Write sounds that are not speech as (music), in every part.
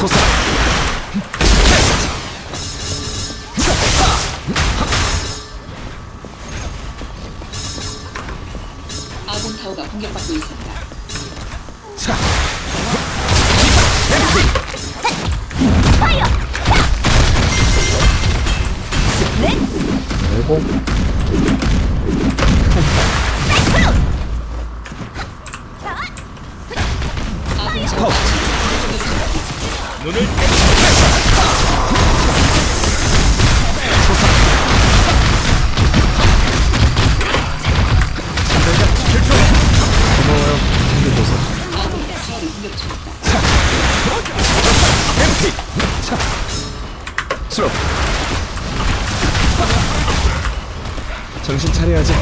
솟아 아 차려야지.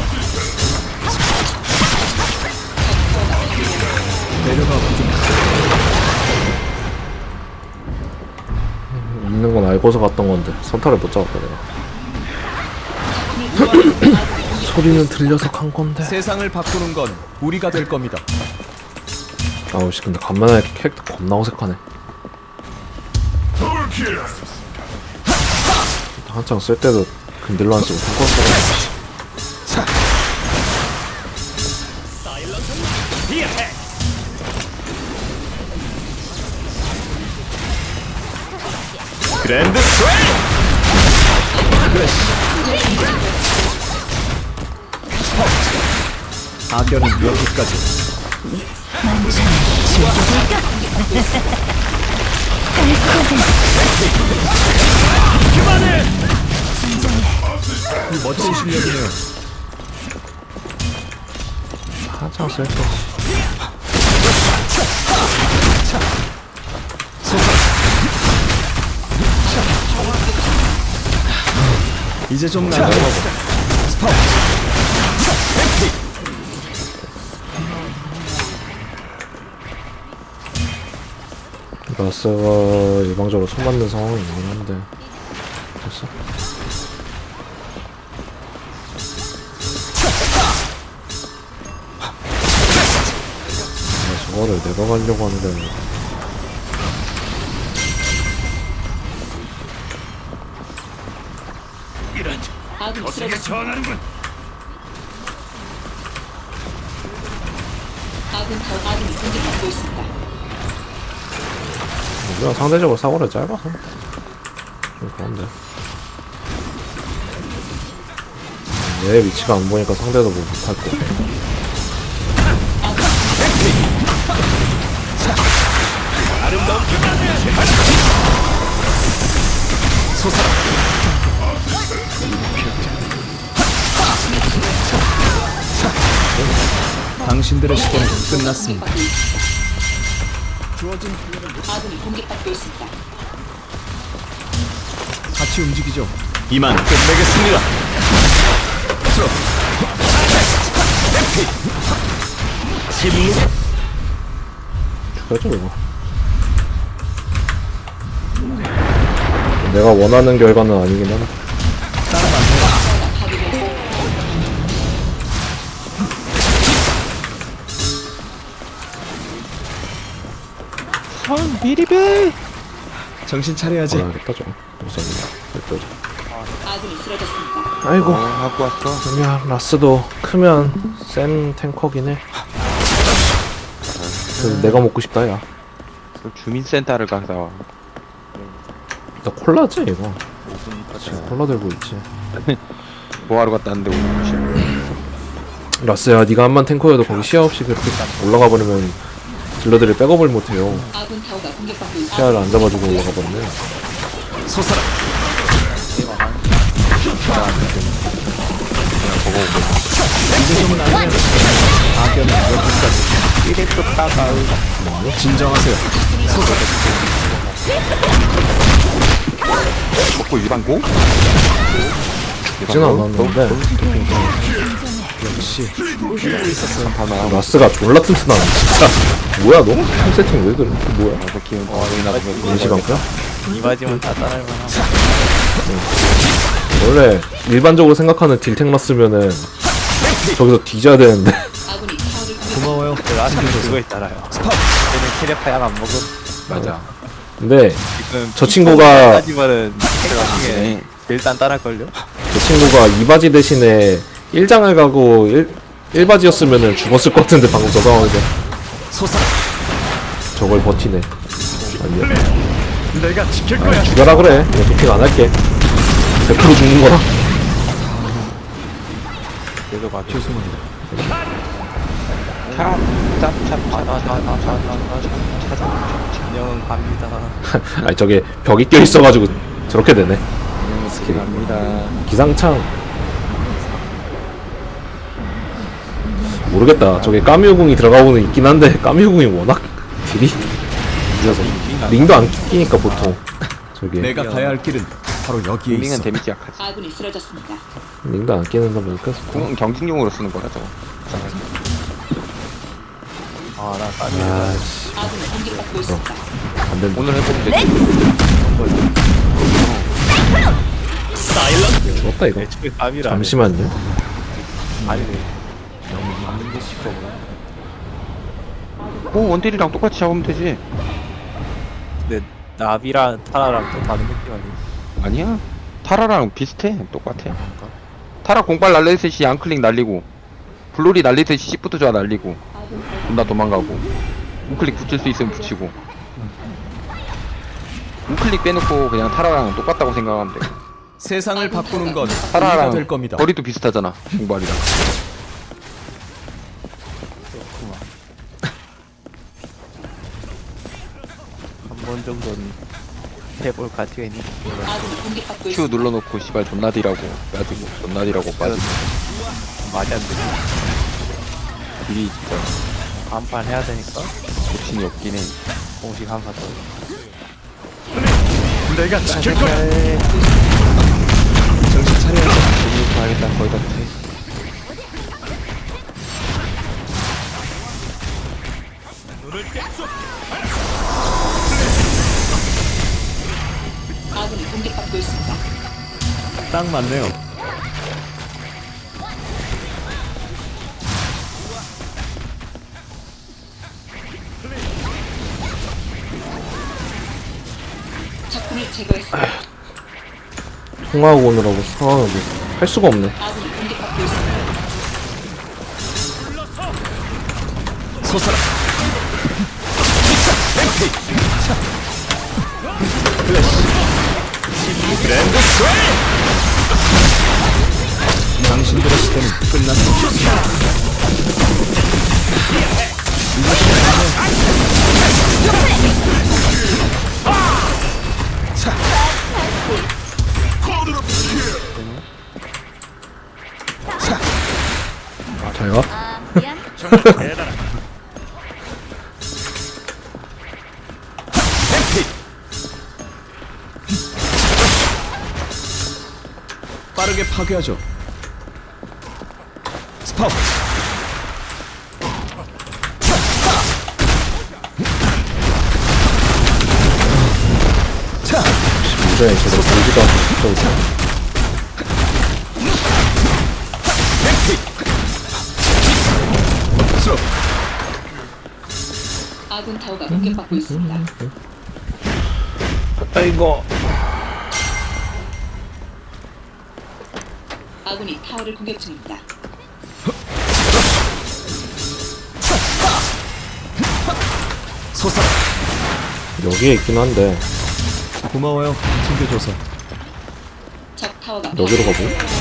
내려가 보좀 있는 건 알고서 갔던 건데 선타를 못 잡았다 내가. (clears throat) 소리는 들려서 간 건데. 세상을 바꾸는 건 우리가 될 겁니다. 아우씨 근데 간만에 캐릭터 겁나 어색하네. 한창 쓸 때도 근딜로 안 쓰고 쓰고 그랜드 스트레이트 스포츠 악연은 여기까지. 그만해! 이 멋진 실력이네요. 한창 쓸때 이제 좀 나가고. 스파우트. 라스가 일방적으로 손 맞는 상황이 있긴 한데. 됐어? 아, 저거를 내가 가려고 하는데. 이런 아군이 쓰러졌습니다. 전하는군. 아군 타워 아군이 공격받고 있습니다. 우리가 상대적으로 사고를 짧아서. 좀 그런데. 내 위치가 안 보니까 상대도 뭐 못할 거 당신들의 시대는 끝났습니다. 주어진 아군이 공격받고 있습니다. 같이 움직이죠. 이만 끝내겠습니다. 침묵. 죽여줘 이거 내가 원하는 결과는 아니긴 한데 정신 차려야지. 알겠다 좀 일단 아군이 쓰러졌습니다. 아이고 갖고 왔어. 야 라스도 크면 센 탱커긴 해 그래서 내가 먹고 싶다 야그 주민센터를 가다 와. 나 콜라지 이거 지금 콜라 들고 있지 (laughs) 뭐하러 갔다 왔는데 오늘 무시. 라스야 네가 한 번 탱커여도 거기 시야 없이 그렇게 올라가 버리면 딜러들이 백업을 못해요. 시야를 안 잡아주고 올라가 버리면 솟아라. 이제 좀은 아니면 악연은 여기까지. 이래 또 따가우. 진정하세요. 솟아라. 먹고 일반고? 지는 않았는데 역시 이러고 있었어. 하나 라스가 졸라 튼튼하네 진짜 뭐야 너? 한 세팅 왜 그래? 그 뭐야? 나도 기운 여기나 보면 인시방패야? 이바지면 다 따라할 만하 원래 일반적으로 생각하는 딜탱 라스면은 저기서 뒤져야 되는데 고마워요. 라스는 그거 있잖아요 스파우. 쟤는 캐력 하양 안 먹음 맞아 근데 지금 저 친구가- 하지만은 캐력 중에 네. 제일 단단할걸요? 저 친구가 이바지 대신에 1장을 가고 1, 1바지였으면은 죽었을 것 같은데 방금 저 상황에서 솟아라. 저걸 버티네 아니야 내가 지킬 아, 죽여라 그래 내가 도핑 안 할게 100% 죽는 거라 계속 아 죄송합니다. 안녕은 갑니다 아니 저게 벽이 껴 있어가지고 저렇게 되네 스킬 갑니다 기상창 모르겠다. 저게 까뮤궁이 들어가고는 있긴 한데 (laughs) 까뮤궁이 워낙 딜이 늦어서 링도 안 끼니까 보통 저게 내가 가야 할 길은 바로 여기에 링은 있어. 데미지 약하지. 아군이 쓰러졌습니다. 링도 안 끼는다 보니까 궁은 경직용으로 쓰는 거라 저거. 아나 까지 아씨. 아군이 공격받고 있습니다. 안 된다. 오늘 해보면 되지. 죽었다 이거 애초에 감이라. 잠시만요. 아니네 쉽고 오 원딜이랑 똑같이 잡으면 되지. 근데 나비랑 타라랑 또 다른 느낌 아니? 아니야. 타라랑 비슷해. 똑같아. 타라 공빨 날리듯이 양클릭 날리고 블루리 날리듯이 시프트 좌 날리고 존나 도망가고 우클릭 붙일 수 있으면 붙이고. 우클릭 빼놓고 그냥 타라랑 똑같다고 생각하면 돼. 세상을 바꾸는 건 우리가 타라랑 될 겁니다. 거리도 비슷하잖아 공발이랑 정도는 해볼 가치가 있는 게 몰라 아군이 공격받고 Q 있습니다. 눌러놓고 씨발 존나 디라고 빠지고 존나 디라고 빠지고 말이 안 되지 딜이 진짜 한판 해야 되니까 욕심이 없긴 해 공식 한판 더 내가 지킬 거야. 정신 차려야지. 재미있고 하겠다 거의 다 돼. 아군이 공격받고 있습니다. 딱 맞네요. 적군을 제거했습니다. 통화하고 오느라고 상황을 뭐할 수가 없네 아군이 공격받고 있습니다. 솟아라. (laughs) 그랜드 스웨이! 당신들의 시대는 끝났습니다. 파괴하죠. 스파우. 자, 무전에 제대로 보지도 않고 저기 있어. 수. 아군 타워가 공격받고 있습니다. 아이고 아군이 타워를 공격 중입니다. 솟아라. 여기에 있긴 한데 고마워요. 챙겨줘서. 적 타워가 여기로 가보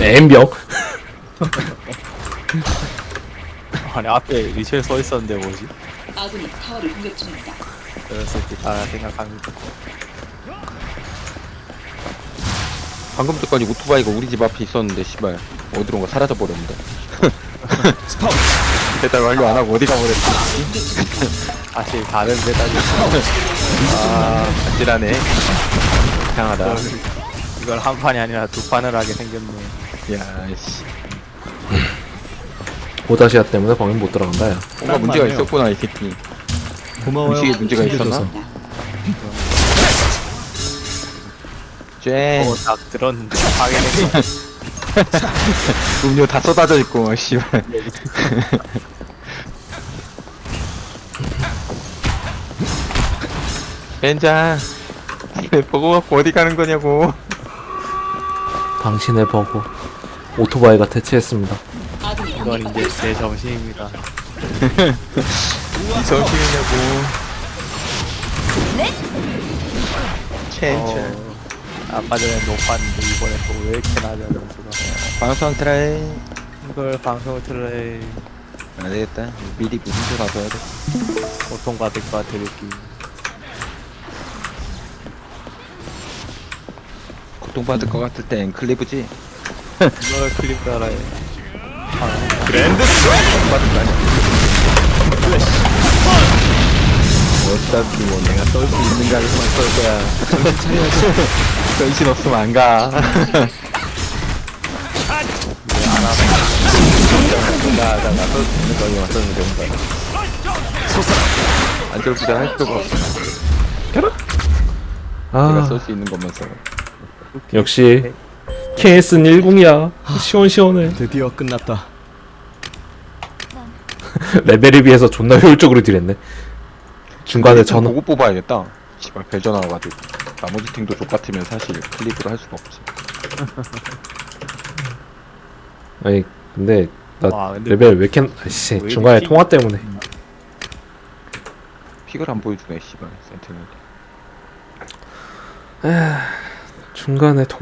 엠병 (laughs) 아니 앞에 리첼 서 있었는데 뭐지? 아군이 타워를 공격 중입니다. 그랬을 때다 생각합니다. 방금 전까지 오토바이가 우리 집 앞에 있었는데 씨발. 어디론가 사라져 버렸는데. (laughs) 배달 완료 안 하고 어디 가 버렸지? 사실 (laughs) 다른 배달이 아 아찔하네. 이상하다. 이걸 한 판이 아니라 두 판을 하게 생겼네. 야 씨 오다시아 (laughs) 때문에 거긴 못 들어간다 야 뭔가 문제가 맞네요. 있었구나 이 새끼 고마워요. 음식에 문제가 챙겨줘서. 있었나? 쟤 어, 딱 들었는데 생겼네. (laughs) 음료 다 쏟아져 있고 씨발 벤장 왜 보고 갖고 어디 가는 거냐고 당신의 버거 오토바이가 대체했습니다 이건 이제. 제 정신입니다. (laughs) 이 정신이냐고 첸첸 어, 아까 전에 높았는데 이번에 또 왜 이렇게 낮아 점수가. 방송 트라이 이걸 방송을 틀어야 안 되겠다 미리 무슨 줄 가서 해야 돼 고통받을 것 같아 느낌. 고통받을 것 같을 땐 클리브지 이걸 클립 따라해. 어차피 뭐 내가 쏠 수 있는 가게만 쏠 거야. (laughs) 정신 없으면 안가. 뭔가 하다가 쏠수 있는 가게만 쏘면 되는 거야 안절부절 할 필요가 없어. 내가 아 쏠 수 있는 것만 써 역시 KS는 10이야. 시원시원해. 드디어 끝났다. (laughs) 레벨에 비해서 존나 효율적으로 딜했네. 중간에 전화 보고 뽑아야겠다. 씨발 벨전 나와가지고. 나머지 팀도 족같으면 사실 클립으로 할 수가 없지. (laughs) 아니 근데 나 와, 근데 레벨 왜 이렇게 아씨 왜 중간에 이렇게- 통화 때문에. 픽을 안 보여주네 씨발 센트는 (sighs) 중간에 통화